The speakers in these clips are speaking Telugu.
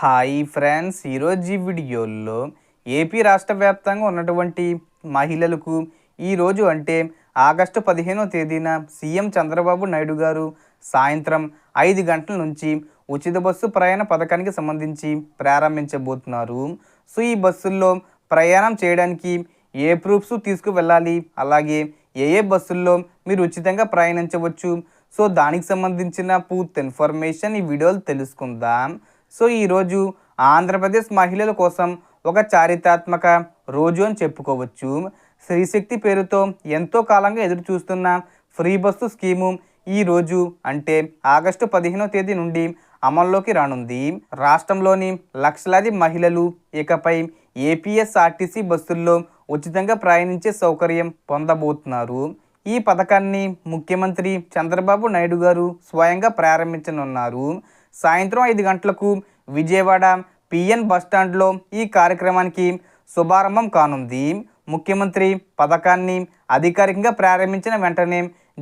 హాయ్ ఫ్రెండ్స్ ఈరోజు ఈ వీడియోలో ఏపీ రాష్ట్ర వ్యాప్తంగా ఉన్నటువంటి మహిళలకు ఈరోజు అంటే ఆగస్టు పదిహేనో తేదీన సీఎం చంద్రబాబు నాయుడు గారు సాయంత్రం ఐదు గంటల నుంచి ఉచిత బస్సు ప్రయాణ పథకానికి సంబంధించి ప్రారంభించబోతున్నారు. సో ఈ బస్సుల్లో ప్రయాణం చేయడానికి ఏ ప్రూఫ్స్ తీసుకువెళ్ళాలి? అలాగే ఏ ఏ బస్సుల్లో మీరు ఉచితంగా ప్రయాణించవచ్చు? సో దానికి సంబంధించిన పూర్తి ఇన్ఫర్మేషన్ ఈ వీడియోలు తెలుసుకుందాం. సో ఈరోజు ఆంధ్రప్రదేశ్ మహిళల కోసం ఒక చారిత్రాత్మక రోజు అని చెప్పుకోవచ్చు. శ్రీశక్తి పేరుతో ఎంతో కాలంగా ఎదురు చూస్తున్న ఫ్రీ బస్సు స్కీము ఈ రోజు అంటే ఆగస్టు పదిహేనో తేదీ నుండి అమల్లోకి రానుంది. రాష్ట్రంలోని లక్షలాది మహిళలు ఇకపై ఏపీఎస్ఆర్టీసీ బస్సుల్లో ఉచితంగా ప్రయాణించే సౌకర్యం పొందబోతున్నారు. ఈ పథకాన్ని ముఖ్యమంత్రి చంద్రబాబు నాయుడు గారు స్వయంగా ప్రారంభించనున్నారు. సాయంత్రం ఐదు గంటలకు విజయవాడ పిఎన్ బస్టాండ్లో ఈ కార్యక్రమానికి శుభారంభం కానుంది. ముఖ్యమంత్రి పథకాన్ని అధికారికంగా ప్రారంభించిన వెంటనే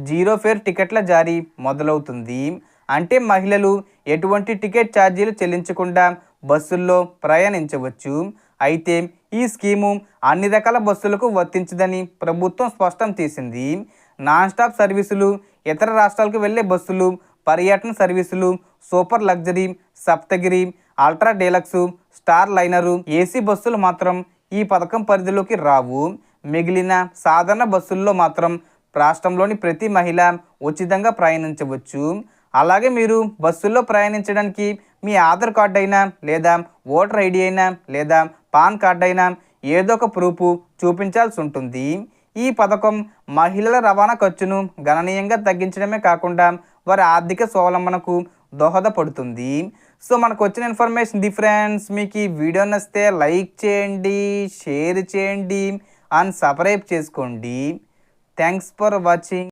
జీరో ఫేర్ టికెట్ల జారీ మొదలవుతుంది. అంటే మహిళలు ఎటువంటి టికెట్ ఛార్జీలు చెల్లించకుండా బస్సుల్లో ప్రయాణించవచ్చు. అయితే ఈ స్కీము అన్ని రకాల బస్సులకు వర్తించదని ప్రభుత్వం స్పష్టం చేసింది. నాన్ స్టాప్ సర్వీసులు ఇతర రాష్ట్రాలకు వెళ్ళే బస్సులు పర్యటన సర్వీసులు super luxury Saptagiri ultra deluxe star liner AC బస్సులు మాత్రం ఈ పథకం పరిధిలోకి రావు. మిగిలిన సాధారణ బస్సుల్లో మాత్రం రాష్ట్రంలోని ప్రతి మహిళ ఉచితంగా ప్రయాణించవచ్చు. అలాగే మీరు బస్సుల్లో ప్రయాణించడానికి మీ ఆధార్ కార్డు అయినా లేదా ఓటర్ ఐడి అయినా లేదా పాన్ కార్డు అయినా ఏదో ఒక ప్రూఫ్ చూపించాల్సి ఉంటుంది. ఈ పథకం మహిళల రవాణా ఖర్చును గణనీయంగా తగ్గించడమే కాకుండా వారి ఆర్థిక స్వావలంబనకు దోహదపడుతుంది. సో మనకు వచ్చిన ఇన్ఫర్మేషన్ ఫ్రెండ్స్ మీకు ఈ వీడియో నచ్చితే లైక్ చేయండి షేర్ చేయండి అండ్ సబ్స్క్రైబ్ చేసుకోండి. Thanks for watching.